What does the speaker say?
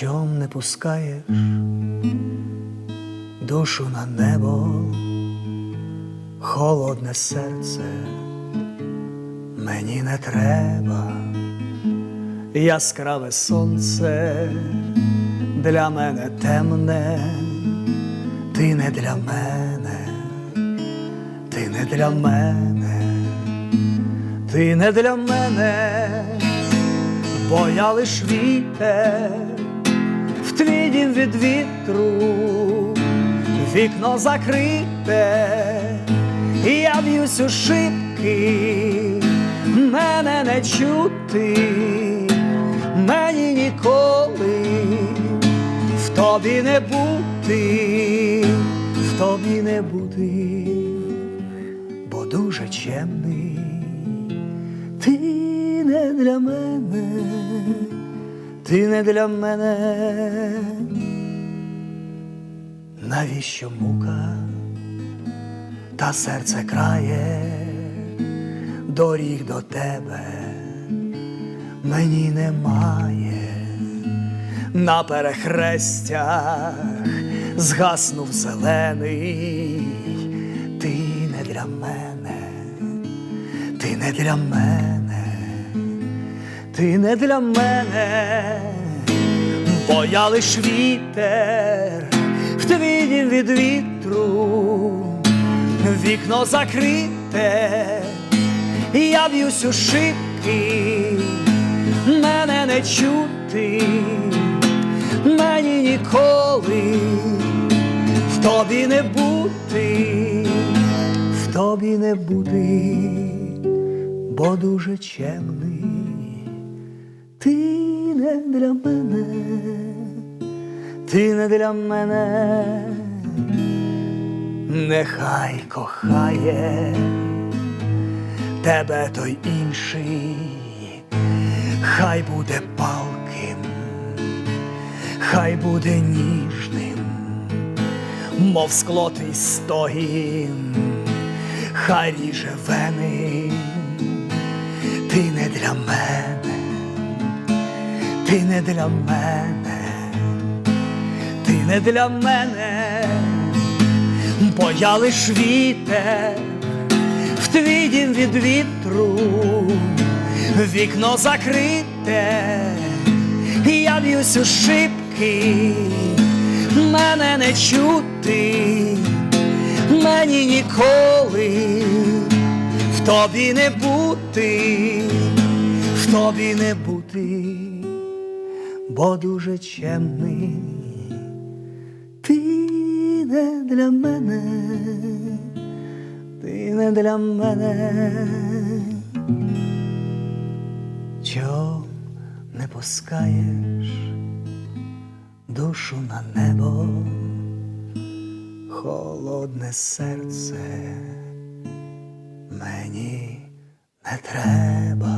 чом не пускаєш душу на небо, холодне серце, мені не треба, яскраве сонце для мене темне, ти не для мене, ти не для мене, ти не для мене, бо я лиш вітер від вітру, вікно закрите, і я б'юсь у шибки, мене не чути, мені ніколи в тобі не бути, в тобі не бути, бо дуже чемний, ти не для мене ти не для мене, навіщо мука, та серце крає, доріг до тебе. Мені немає, на перехрестях згаснув зелений, ти не для мене, ти не для мене. Ти не для мене, бо я лиш вітер в від вітру, вікно закрите, я б'юсь у шибки, мене не чути, мені ніколи в тобі не бути, в тобі не бути, бо дуже чемний ти не для мене, ти не для мене, нехай кохає тебе той інший, хай буде палким, хай буде ніжним, мов скло твій стогін, хай ріже вени, ти не для мене. Ти не для мене, не для мене, бо я лиш вітер. В твій дім від вітру, вікно закрите, я б'юсь у шибки, мене не чути, мені ніколи в тобі не бути, в тобі не бути бо дуже чемний, для мене, ти не для мене, чом не пускаєш душу на небо, холодне серце мені не треба.